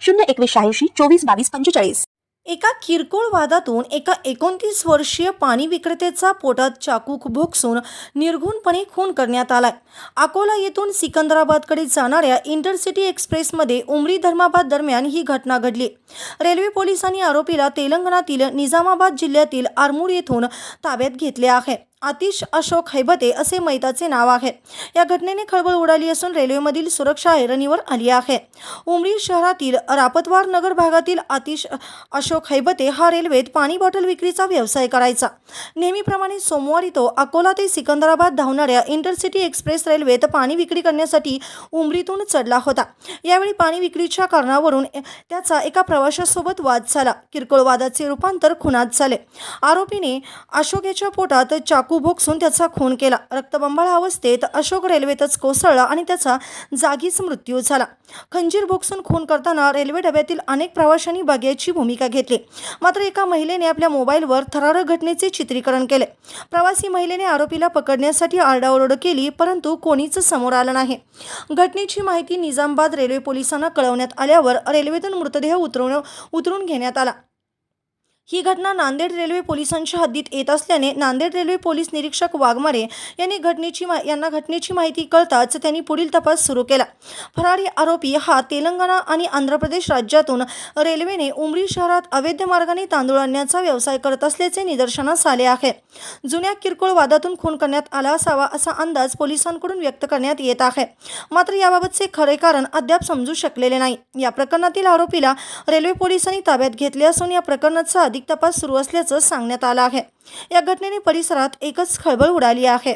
शून्य एकवीस शहाऐंशी चोवीस बावीस पंचेचाळीस. एका किरकोळ वादातून एका एकोणतीस वर्षीय पाणी विक्रेत्याचा पोटात चाकूक भोगसून निर्घुणपणे खून करण्यात आलाय. अकोला येथून सिकंदराबादकडे जाणाऱ्या इंटरसिटी एक्सप्रेसमध्ये उमरी धर्माबाद दरम्यान ही घटना घडली. रेल्वे पोलिसांनी आरोपीला तेलंगणातील निजामाबाद जिल्ह्यातील आरमूर येथून ताब्यात घेतले आहे. आतिश अशोक हैबते असे मैताचे नाव आहे. या घटनेने खळबळ उडाली असून रेल्वेमधील सुरक्षा ऐरणीवर आली आहे. उमरी शहरातील रापतवार नगर भागातील आतिश अशोक हैबते हा रेल्वेत पाणी बॉटल विक्रीचा व्यवसाय करायचा. नेहमीप्रमाणे सोमवारी तो अकोला ते सिकंदराबाद धावणाऱ्या इंटरसिटी एक्सप्रेस रेल्वेत पाणी विक्री करण्यासाठी उमरीतून चढला होता. यावेळी पाणी विक्रीच्या कारणावरून त्याचा एका प्रवाशासोबत वाद झाला. किरकोळ वादाचे रूपांतर खुनात झाले. आरोपीने अशोक याच्या पोटात चाकू भोगसून त्याचा खून केला. रक्तबंबाळ अवस्थेत अशोक रेल्वेतच कोसळला आणि त्याचा जागीच मृत्यू झाला. खंजीर भोगसून खून करताना रेल्वे डब्यातील अनेक प्रवाशांनी बघ्याची भूमिका घेतली. मात्र एका महिलेने आपल्या मोबाईलवर थरारक घटनेचे चित्रीकरण केले. प्रवासी महिलेने आरोपीला पकडण्यासाठी आरडाओरड केली परंतु कोणीच समोर आलं नाही. घटनेची माहिती निजामाबाद रेल्वे पोलिसांना कळवण्यात आल्यावर रेल्वेतून मृतदेह उतरवण उतरून घेण्यात आला. ही घटना नांदेड रेल्वे पोलिसांच्या हद्दीत येत असल्याने नांदेड रेल्वे पोलीस निरीक्षक वाघमारे यांनी घटनेची मा यांना घटनेची माहिती कळताच त्यांनी पुढील तपास सुरू केला. फरारी आरोपी हा तेलंगणा आणि आंध्र प्रदेश राज्यातून रेल्वेने उमरी शहरात अवैध मार्गाने तांदूळ आणण्याचा व्यवसाय करत असल्याचे निदर्शनास आले आहे. जुन्या किरकोळ वादातून खून करण्यात आला असावा असा अंदाज पोलिसांकडून व्यक्त करण्यात येत आहे. मात्र याबाबतचे खरे कारण अद्याप समजू शकलेले नाही. या प्रकरणातील आरोपीला रेल्वे पोलिसांनी ताब्यात घेतले असून या प्रकरणाचा अधिक तपास सुरू असल्याचं सांगण्यात आलं आहे. या घटनेने परिसरात एकच खळबळ उडाली आहे.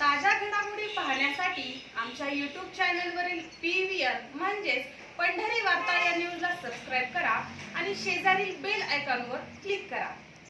ताज्या घडामोडी पाहण्यासाठी आमच्या यूट्यूब चॅनलवरील पी व्ही आर म्हणजेच पंढरी वार्ता या न्यूजला सबस्क्राईब करा आणि शेजारील बेल आयकॉनवर क्लिक करा.